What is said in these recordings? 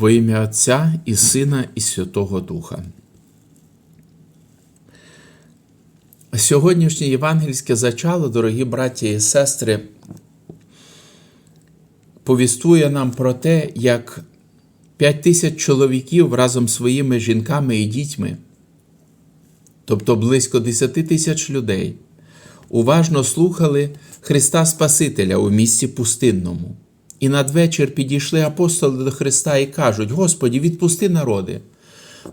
Во ім'я Отця і Сина, і Святого Духа. Сьогоднішнє євангельське зачало, дорогі браті і сестри, повістує нам про те, як п'ять тисяч чоловіків разом з своїми жінками і дітьми, тобто близько 10 тисяч людей, уважно слухали Христа Спасителя у місці пустинному. І надвечір підійшли апостоли до Христа і кажуть: Господі, відпусти народи,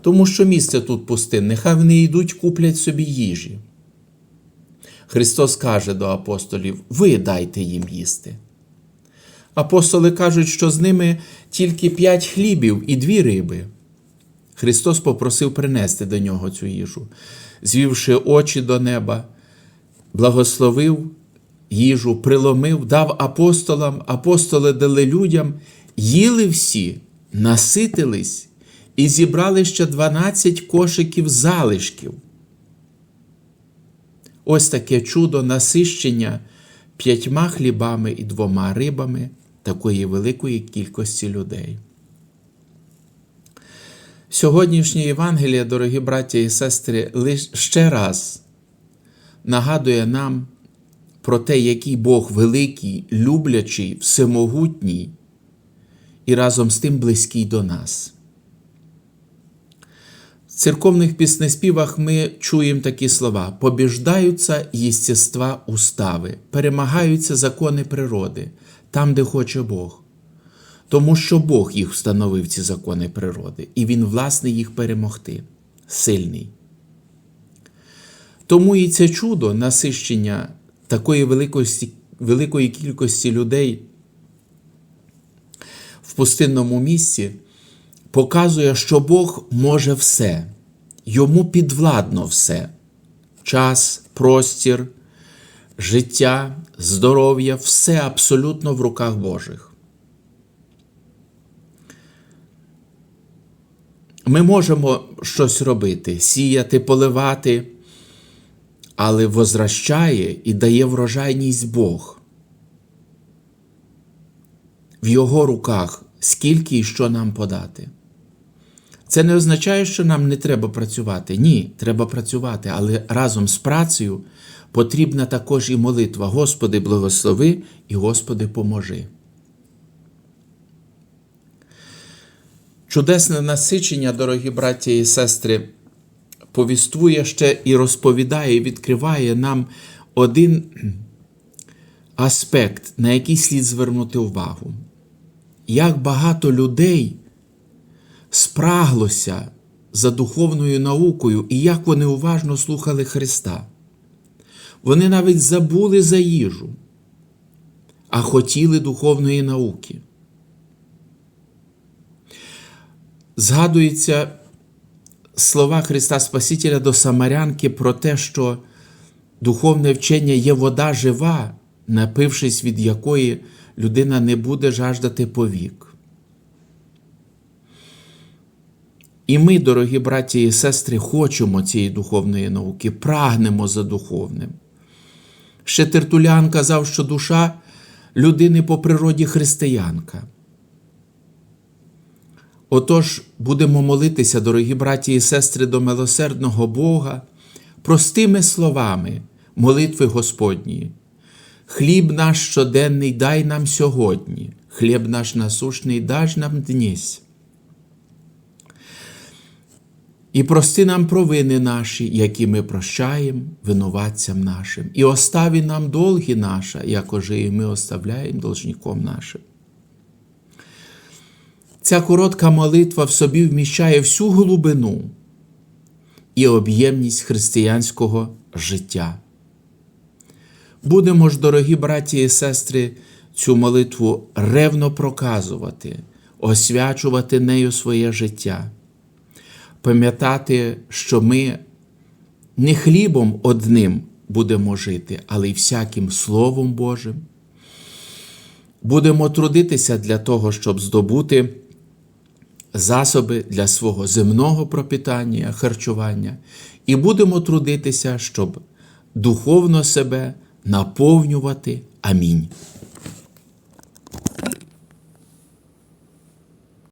тому що місце тут пустинне, хай вони йдуть, куплять собі їжі. Христос каже до апостолів: Ви дайте їм їсти. Апостоли кажуть, що з ними тільки п'ять хлібів і дві риби. Христос попросив принести до нього цю їжу, звівши очі до неба, благословив їжу, приломив, дав апостолам, апостоли дали людям, їли всі, наситились і зібрали ще 12 кошиків залишків. Ось таке чудо насищення п'ятьма хлібами і двома рибами такої великої кількості людей. Сьогоднішнє Євангеліє, дорогі браті і сестри, лише ще раз нагадує нам про те, який Бог великий, люблячий, всемогутній і разом з тим близький до нас. В церковних піснеспівах ми чуємо такі слова: побіждаються єстєства устави, перемагаються закони природи, там, де хоче Бог. Тому що Бог їх встановив, ці закони природи, і Він, власне, їх перемогти, сильний. Тому і це чудо насищення такої великості, великої кількості людей в пустинному місці показує, що Бог може все, йому підвладно все: час, простір, життя, здоров'я, все абсолютно в руках Божих. Ми можемо щось робити, сіяти, поливати, але возвращає і дає врожайність Бог. В Його руках скільки і що нам подати. Це не означає, що нам не треба працювати. Ні, треба працювати, але разом з працею потрібна також і молитва. Господи, благослови і Господи, поможи. Чудесне насичення, дорогі браті і сестри, повістує ще і розповідає, і відкриває нам один аспект, на який слід звернути увагу. Як багато людей спраглося за духовною наукою, і як вони уважно слухали Христа. Вони навіть забули за їжу, а хотіли духовної науки. Згадується слова Христа Спасителя до Самарянки про те, що духовне вчення є вода жива, напившись від якої людина не буде жаждати повік. І ми, дорогі браті і сестри, хочемо цієї духовної науки, прагнемо за духовним. Ще Тертулян казав, що душа людини по природі християнка. Отож, будемо молитися, дорогі браті і сестри, до милосердного Бога, простими словами молитви Господні. Хліб наш щоденний дай нам сьогодні, хліб наш насушний даж нам днісь. І прости нам провини наші, які ми прощаємо винуватцям нашим, і оставі нам долги наші, якоже і ми оставляємо должником нашим. Ця коротка молитва в собі вміщає всю глибину і об'ємність християнського життя. Будемо ж, дорогі браті і сестри, цю молитву ревно проказувати, освячувати нею своє життя, пам'ятати, що ми не хлібом одним будемо жити, але й всяким Словом Божим. Будемо трудитися для того, щоб здобути засоби для свого земного пропитання, харчування, і будемо трудитися, щоб духовно себе наповнювати. Амінь.